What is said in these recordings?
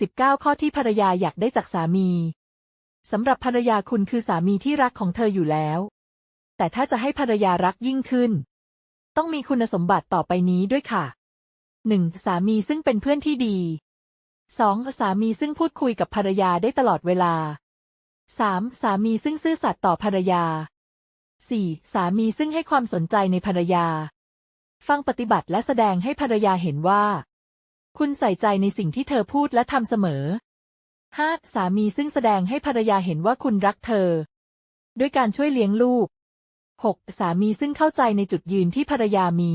19 ข้อที่ภรรยาอยากได้จากสามีสำหรับภรรยาคุณคือสามีที่รักของเธออยู่แล้ว แต่ถ้าจะให้ภรรยารักยิ่งขึ้น ต้องมีคุณสมบัติต่อไปนี้ด้วยค่ะ 1. สามีซึ่งเป็นเพื่อนที่ดี 2. สามีซึ่งพูดคุยกับภรรยาได้ตลอดเวลา 3. สามีซึ่งซื่อสัตย์ต่อภรรยา 4. สามีซึ่งให้ความสนใจในภรรยา ฟังปฏิบัติและแสดงให้ภรรยาเห็นว่า คุณใส่ใจในสิ่งที่เธอพูดและทำเสมอ 5. สามีซึ่งแสดงให้ภรรยาเห็นว่าคุณรักเธอ ด้วยการช่วยเลี้ยงลูก 6. สามีซึ่งเข้าใจในจุดยืนที่ภรรยามี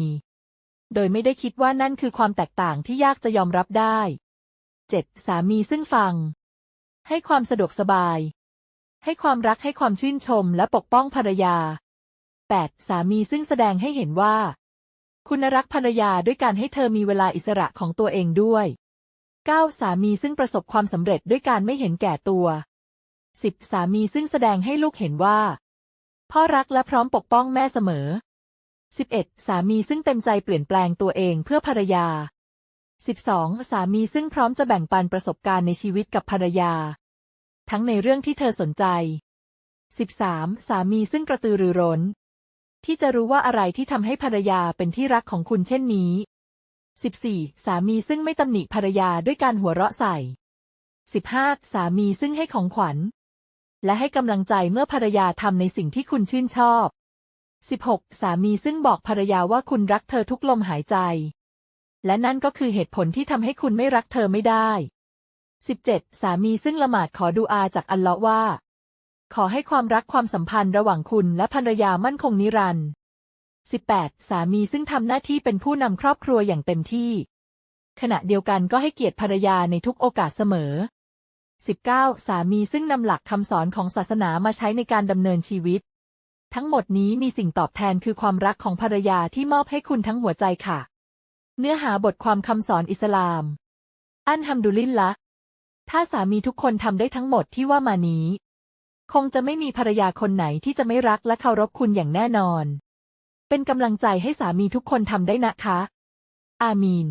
โดยไม่ได้คิดว่านั่นคือความแตกต่างที่ยากจะยอมรับได้ 7. สามีซึ่งฟัง ให้ความสะดวกสบาย ให้ความรักให้ความชื่นชมและปกป้องภรรยา 8. สามีซึ่งแสดงให้เห็นว่า คุณรักภรรยาด้วยการให้เธอมีเวลาอิสระของตัวเองด้วย 9. สามีซึ่งประสบความสำเร็จด้วยการไม่เห็นแก่ตัว 10. สามีซึ่งแสดงให้ลูกเห็นว่า พ่อรักและพร้อมปกป้องแม่เสมอ 11. สามีซึ่งเต็มใจเปลี่ยนแปลงตัวเองเพื่อภรรยา 12. สามีซึ่งพร้อมจะแบ่งปันประสบการณ์ในชีวิตกับภรรยา ทั้งในเรื่องที่เธอสนใจ 13. สามีซึ่งกระตือรือร้น ที่จะรู้ว่าอะไรที่ทำให้ภรรยาเป็นที่รักของคุณเช่นนี้ 14. สามีซึ่งไม่ตำหนิภรรยาด้วยการหัวเราะใส่ 15. สามีซึ่งให้ของขวัญ และให้กำลังใจเมื่อภรรยาทำในสิ่งที่คุณชื่นชอบ 16. สามีซึ่งบอกภรรยาว่าคุณรักเธอทุกลมหายใจ และนั่นก็คือเหตุผลที่ทำให้คุณไม่รักเธอไม่ได้ 17. สามีซึ่งละหมาดขอดูอาจากอัลเลาะห์ว่า ขอให้ความรักความสัมพันธ์ระหว่างคุณและภรรยามั่นคงนิรันดร์ 18. สามีซึ่งทำหน้าที่เป็นผู้นำครอบครัวอย่างเต็มที่ ขณะเดียวกันก็ให้เกียรติภรรยาในทุกโอกาสเสมอ 19. สามีซึ่งนำหลักคำสอนของศาสนามาใช้ในการดำเนินชีวิต ทั้งหมดนี้มีสิ่งตอบแทนคือความรักของภรรยาที่มอบให้คุณทั้งหัวใจค่ะ เนื้อหาบทความคำสอนอิสลาม อันฮัมดุลิลละถ้าสามีทุกคนทำได้ทั้งหมดที่ว่ามานี้ คงจะไม่มีภรรยาคนไหนที่จะไม่รักและเคารพคุณอย่างแน่นอน เป็นกำลังใจให้สามีทุกคนทำได้นะคะ อามีน